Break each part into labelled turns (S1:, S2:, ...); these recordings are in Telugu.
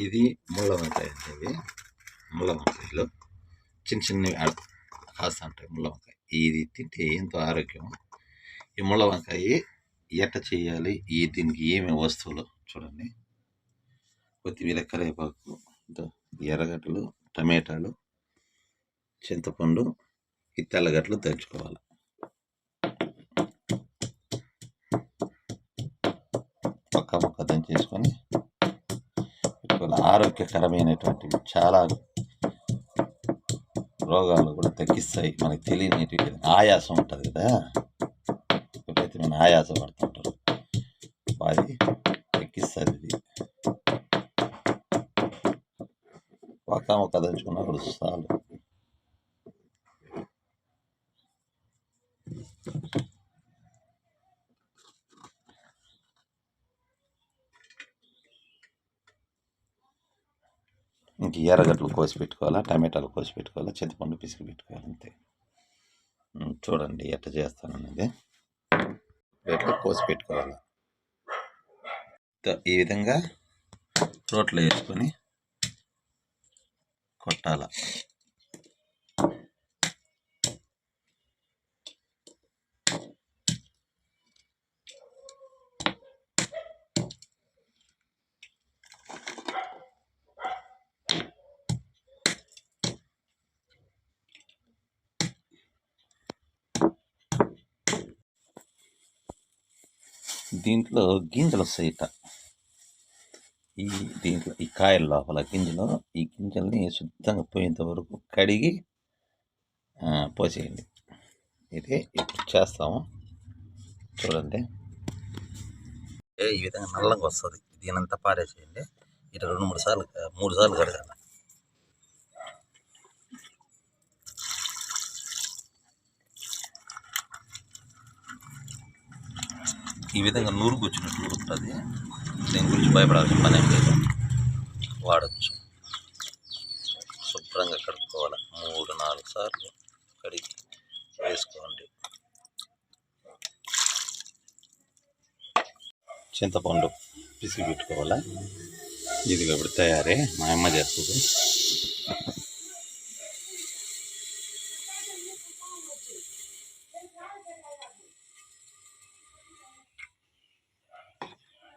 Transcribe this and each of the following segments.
S1: ఇది ముళ్ళ వంకాయ అండి ఇవి ముళ్ళ వంకాయలు చిన్న చిన్నవి ఆడ కాస్త ఉంటాయి ముళ్ళ వంకాయ ఇది తింటే ఎంతో ఆరోగ్యం. ఈ ముళ్ళ వంకాయ ఎట్ట చేయాలి? ఈ దీనికి ఏమేమి వస్తువులు? చూడండి. కొత్తిమీర కరివేపాకు ఎర్రగడ్డలు టమాటాలు చింతపండు ఈ తెల్లగడ్డలు దంచుకోవాలి. పక్క ముక్క దంచేసుకొని ఆరోగ్యకరమైనటువంటివి చాలా రోగాలు కూడా తగ్గిస్తాయి. మనకి తెలియని ఆయాసం ఉంటుంది కదా. విపరీతమైన ఆయాసం పడుతుంటారు అది తగ్గిస్తుంది ఇది. పక్క ముక్క దంచుకున్నప్పుడు చాలు. ఇంక ఎర్రగడ్డలు కోసి పెట్టుకోవాలా టమాటాలు కోసి పెట్టుకోవాలా చింతపండు పిసికి పెట్టుకోవాలి అంతే. చూడండి ఎట్ట చేస్తానన్నది ప్లేట్లో కోసి పెట్టుకోవాలి. ఈ విధంగా రోట్లో వేసుకొని కొట్టాల. దీంట్లో గింజలు వస్తాయిట ఈ దీంట్లో ఈ కాయల లోపల గింజలు ఈ గింజల్ని శుద్ధంగా పోయేంత వరకు కడిగి పోసేయండి. ఇది ఇప్పుడు చేస్తాము. చూడండి. ఈ విధంగా నల్లంగా వస్తుంది. దీనంతా పారేసేయండి. ఇటు రెండు మూడు సార్లు మూడు సార్లు కడగాలి. ఈ విధంగా నూరు వచ్చినట్లు ఉంటుంది దీని గురించి భయపడాల్సిన పని ఏం లేదు. వాడచ్చు. శుభ్రంగా కడుక్కోవాలి. మూడు నాలుగు సార్లు కడిగి వేసుకోండి. చింతపండు పిసిగి పెట్టుకోవాలి? ఇది ఇప్పుడు తయారే. మా అమ్మ చేస్తుంది.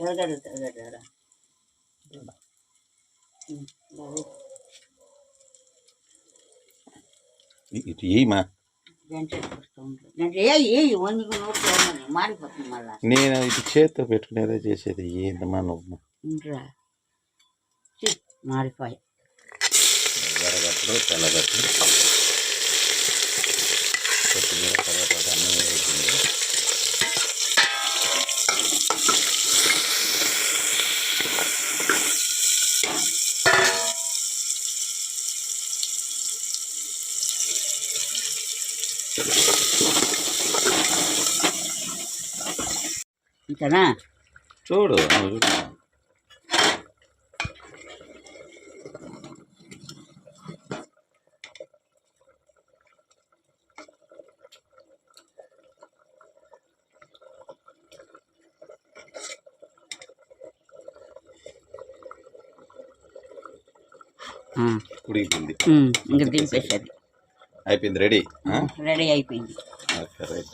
S2: ఎరగడు ఎరగడు
S1: ఇ- ఇటు ఏమా
S2: ఏ ఏ వందుకు నోట్లో ఉన్నది మారిపోతుంది మళ్ళా
S1: నేను ఇటు చేత్తో పెట్టుకునేదే చేసేది ఏందమ్మా నువ్వు
S2: ఇంట్రా ఛీ, మారిపోయి
S1: ఎర్రగడ్డలు తెల్లగడ్డలు కొత్తిమీర కరివేపాకు అన్నీ వేసింది
S2: ఇంతనా
S1: చూడు. ఉడికిపోయింది.
S2: ఇంక దింపేసేది
S1: అయిపోయింది. రెడీ?
S2: రెడీ అయిపోయింది.
S1: Okay right.